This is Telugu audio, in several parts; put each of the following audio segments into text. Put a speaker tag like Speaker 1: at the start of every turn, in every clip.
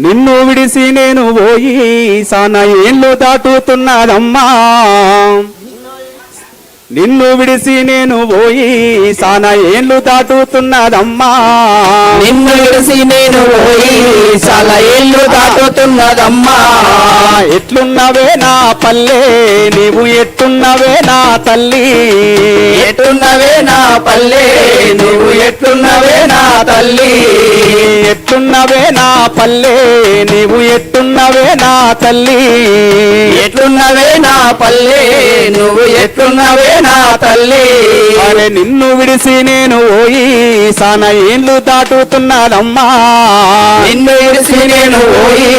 Speaker 1: నిన్ను విడిసి నేను పోయి సాన ఏళ్ళు దాటుతున్నదమ్మా నిన్ను విడిసి నేను పోయి సాన ఏళ్ళు దాటుతున్నదమ్మా.
Speaker 2: నిన్ను విడిసి నేను పోయి చాలా ఏళ్ళు దాటుతున్నదమ్మా.
Speaker 1: ఎట్లున్నవే నా పల్లె? నీవు ఎట్టున్నవే నా తల్లి?
Speaker 2: ఎట్టున్నవే నా పల్లె? నువ్వు ఎట్టున్నవే నా తల్లి?
Speaker 1: ఎట్లున్నవే నా పల్లె? నీవు ఎట్టున్నవే నా తల్లి?
Speaker 2: ఎట్టున్నవే నా పల్లె? నువ్వు ఎట్టున్నవే నా తల్లి?
Speaker 1: అరే నిన్ను విడిసి నేను పోయి సాన ఏళ్ళు దాటుతున్నానమ్మా
Speaker 2: నిన్ను విడిసి నేను పోయి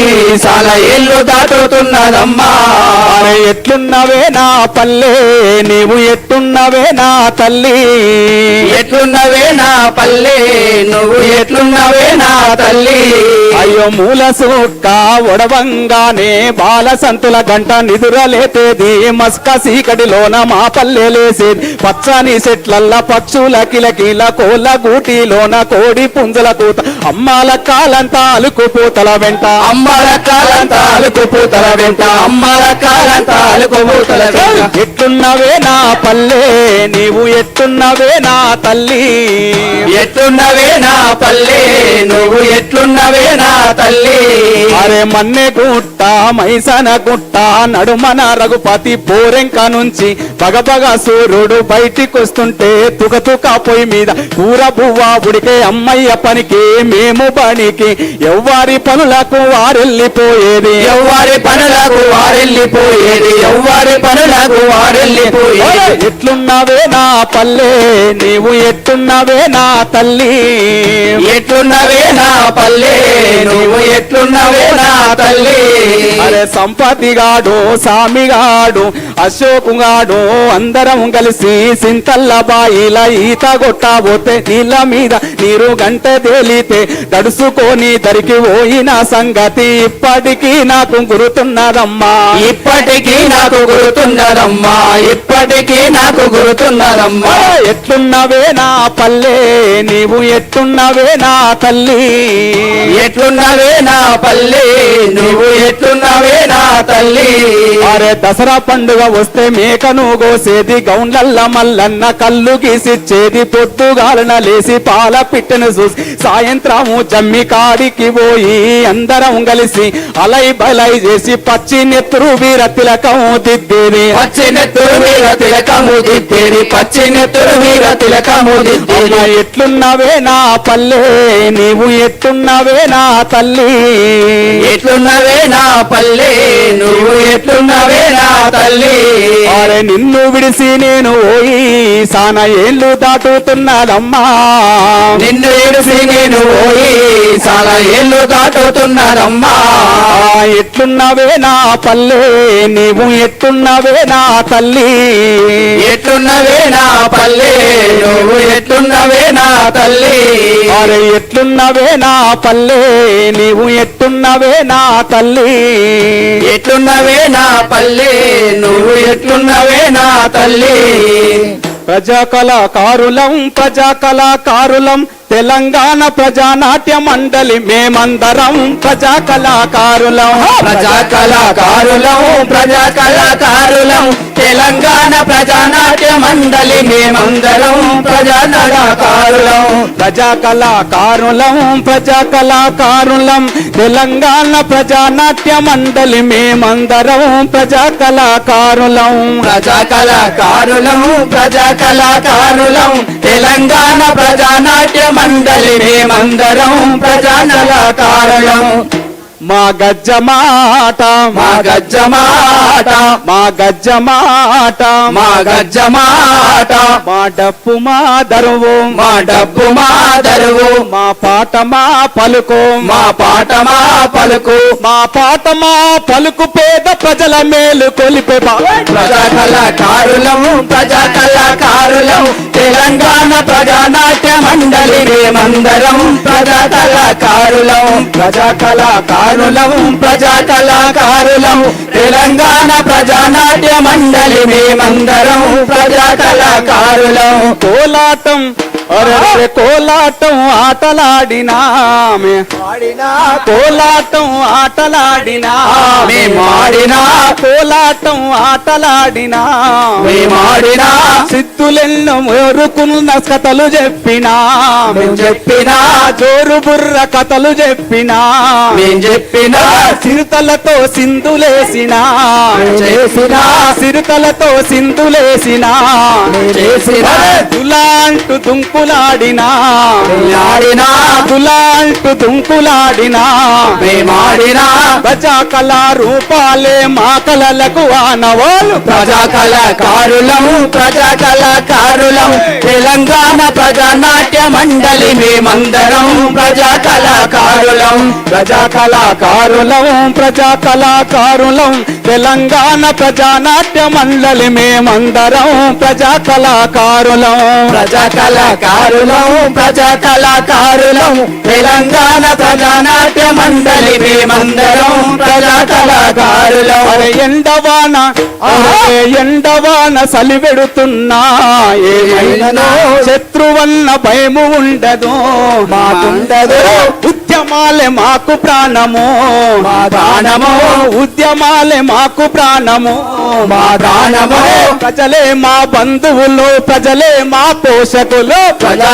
Speaker 2: చాలా ఏళ్ళు దాటుతున్నదమ్మా.
Speaker 1: అరే ఎట్లున్నవే నా పల్లె? నీవు ఎట్టున్నవే నా తల్లి?
Speaker 2: ఎట్లున్నవే నా పల్లె? నువ్వు ఎట్లున్నవే నా తల్లి?
Speaker 1: అయ్యో మూల సుక్క ఒడవంగానే బాల సంతుల గంట నిదురలేతేది మస్క సీకటిలోన మా పల్లె లేసేది. పచ్చని చెట్లల్ల పక్షుల కిలకిల కోళ్ళ గూటిలోన కోడి పుంజల కూత అమ్మాల కాలంతా అలుకుపోతల వెంట.
Speaker 2: అమ్మల కాలంతా అలుకుపోతల వెంట. అమ్మల కాలంతా అలుకుపోతల వెంట.
Speaker 1: ఎట్టున్నవే నా పల్లె నీవు ఎట్టున్నవే నా తల్లి.
Speaker 2: ఎట్లున్నవే నా పల్లె నువ్వు ఎట్లున్నవే నా తల్లి.
Speaker 1: అరే మన్నె గుట్ట మైసన గుట్ట నడుమన రఘుపతి పోరెంక నుంచి పగపగ సూర్యుడు బయటికొస్తుంటే తుకతుక పొయ్యి మీద కూర బువ్వ ఉడికే అమ్మయ్య పనికి మేము పనికి ఎవ్వారి పనులకు వారెళ్ళిపోయేది.
Speaker 2: ఎవ్వరి పనులకు వారెళ్ళిపోయేది ఎవ్వరి పనులకు వారెళ్ళిపోయేది.
Speaker 1: ఎట్లున్నవే నా పల్లె? నీవు ఎట్టున్నవే నా తల్లి?
Speaker 2: ఎట్లున్నవే నా పల్లె? నువ్వు ఎట్లున్నవే నా తల్లి.
Speaker 1: అరే సంపతిగాడు సామిగాడు అశోకుగాడు అందరం కలిసి సింతల్ల బాయిల ఈత కొట్టబోతే నీళ్ళ మీద నీరు గంట తేలితే దడుసుకొని దరికి పోయిన సంగతి ఇప్పటికీ నాకు గుర్తున్నదమ్మా.
Speaker 2: ఇప్పటికీ నాకు గుర్తున్నదమ్మా. ఇప్పటికీ నాకు గుర్తున్నదమ్మా.
Speaker 1: ఎట్లున్నవే నా పల్లె? నీవు ఎట్టున్నవే నా తల్లి?
Speaker 2: ఎట్లున్నవే నా పల్లె? నువ్వు ఎట్లున్నవే నా తల్లి.
Speaker 1: అరే దసరా పండుగ వస్తే మేకను కోసేది గౌండ్లల్ల మల్లన్న కళ్ళు గీసిచ్చేది పొద్దుగాలన లేసి పాల పిట్టను చూసి సాయంత్రము జమ్మి కాడికి పోయి అందరం కలిసి అలై బలై చేసి పచ్చి నెత్తురు వీర తిలకం దిద్దేది.
Speaker 2: పచ్చి నెత్తురు వీర తిలకము దిద్దేది పచ్చి నెత్తురు వీర తిలకము దిద్దేది.
Speaker 1: ఎట్లున్నవే నా పల్లె నీవు ఎట్టున్నవే నా తల్లి.
Speaker 2: ఎట్లున్నవే నా పల్లె? నువ్వు ఎట్లున్నవే నా తల్లి?
Speaker 1: అరే నిన్ను విడిసి నేను పోయి సాన ఏళ్ళు దాటుతున్నదమ్మా.
Speaker 2: నిన్ను ఎడిసి నేను పోయి చాలా ఏళ్ళు దాటుతున్నానమ్మా
Speaker 1: ఆ, ఎట్లున్నవే నా పల్లె? నీవు ఎట్టున్నవే నా తల్లి?
Speaker 2: ఎట్లున్నవే నా పల్లె? నువ్వు ఎట్లున్నవే నా తల్లి?
Speaker 1: అరే ఎట్లున్నవే నా పల్లె? నీవు ఎట్టున్నవే నా తల్లి?
Speaker 2: ఎట్లున్నవే నా పల్లె? నువ్వు ఎట్లున్నవే నా తల్లి?
Speaker 1: ప్రజా కళాకారులం ప్రజా కళాకారులం తెలంగాణ ప్రజానాట్య మండలి మేమందరం ప్రజా కళాకారులం
Speaker 2: ప్రజా కళాకారులం ప్రజా కళాకారులం తెలంగాణ ప్రజానాట్య మండలి మేమందరం ప్రజా కళాకారులం
Speaker 1: ప్రజా కళాకారులం ప్రజా కళాకారులం తెలంగాణ ప్రజానాట్య మండలి మేమందరం ప్రజా కళాకారులం
Speaker 2: ప్రజా కళాకారులం ప్రజా కళాకారులం తెలంగాణ ప్రజానాట్య మండలి మేమందరం ప్రజా కళాకారులం
Speaker 1: మా గజ్జ మాట
Speaker 2: మా గజ్జ మాట
Speaker 1: మా గజ్జ మాట
Speaker 2: మా గజ్జ మాట.
Speaker 1: మా డప్పు మా దరువు
Speaker 2: మా డబ్బు మా దరువు.
Speaker 1: మా పాట మా పలుకు
Speaker 2: మా పాట మా పలుకు.
Speaker 1: మా పాట మా పలుకు పేద ప్రజల మేలు కొలిపే
Speaker 2: ప్రజా కళాకారులం ప్రజా కళాకారులం. తెలంగాణ ప్రజానాట్య మండలి మేమందరం ప్రజా కళాకారులం ప్రజా కళాకారులం ప్రజా కళాకారులం తెలంగాణ ప్రజానాట్య మండలి మేమందరం ప్రజా కళాకారులం
Speaker 1: కోలాటం అరే కోలాటం ఆటలాడినామే. కోలాటం ఆటలాడినా
Speaker 2: మేమాడినా
Speaker 1: కోలాటం ఆటలాడినా
Speaker 2: మేమాడినా
Speaker 1: సిద్ధులెన్నో ఎరుకున్న కథలు చెప్పినా.
Speaker 2: మేము చెప్పినా?
Speaker 1: జోరు బుర్ర కథలు చెప్పినా.
Speaker 2: మేం చెప్పినా?
Speaker 1: చిరుతలతో సింధులేసినా.
Speaker 2: చేసినా?
Speaker 1: సిరుతలతో సింధులేసినా.
Speaker 2: చేసినా?
Speaker 1: తులాంటు దుంకులాడినా
Speaker 2: ఆడినా
Speaker 1: తులాంటు దుంకులాడినా.
Speaker 2: మేమాడినా.
Speaker 1: ప్రజా కళా రూపాలే మా కళలకు ఆనవాళ్ళు
Speaker 2: ప్రజా కళాకారులం ప్రజా కళాకారులం తెలంగాణ ప్రజానాట్య మండలి మేమందరం ప్రజా కళాకారులం
Speaker 1: ప్రజా కళాకారులం ప్రజా కళాకారులం తెలంగాణ ప్రజానాట్య మండలి మేమందరం ప్రజా కళాకారులం
Speaker 2: ప్రజా కళాకారులం ప్రజా కళాకారులం తెలంగాణ ప్రజానాట్య మండలి మేమందరం ప్రజా కళాకారులం.
Speaker 1: ఎండవాన ఎండవాన సలివెడుతున్నా ఏమైనా శత్రువన్న భయము ఉండదు
Speaker 2: మాకుండదు.
Speaker 1: ఉద్యమాలే మాకు ప్రాణము
Speaker 2: మా ప్రాణము.
Speaker 1: ఉద్యమాలే మాకు ప్రాణము
Speaker 2: మా దానము
Speaker 1: ప్రజలే మా బంధువులు ప్రజలే మా పోషకులు
Speaker 2: ప్రజా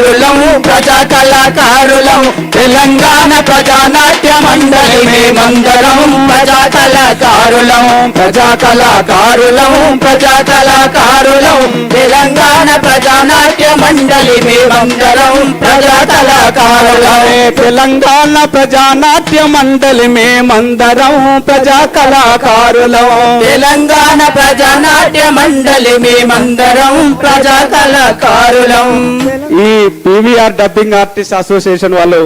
Speaker 2: కళాకారులం ప్రజా కళాకారులం తెలంగాణ ప్రజానాట్య మండలి మేమందరం ప్రజా కళాకారులం ప్రజా కళాకారులం ప్రజా కళాకారులం తెలంగాణ ప్రజానాట్య మండలి మేమందరం ప్రజా కళాకారులం
Speaker 1: అరే తెలంగాణ ప్రజానాట్య మండలి మేమందరం ప్రజా కళాకారులం
Speaker 2: తెలంగాణ ప్రజానాట్య మండలి మేమందరం ప్రజా కళాకారులం
Speaker 1: ఈ పీవీఆర్ డబ్బింగ్ ఆర్టిస్ట్ అసోసియేషన్ వాళ్ళు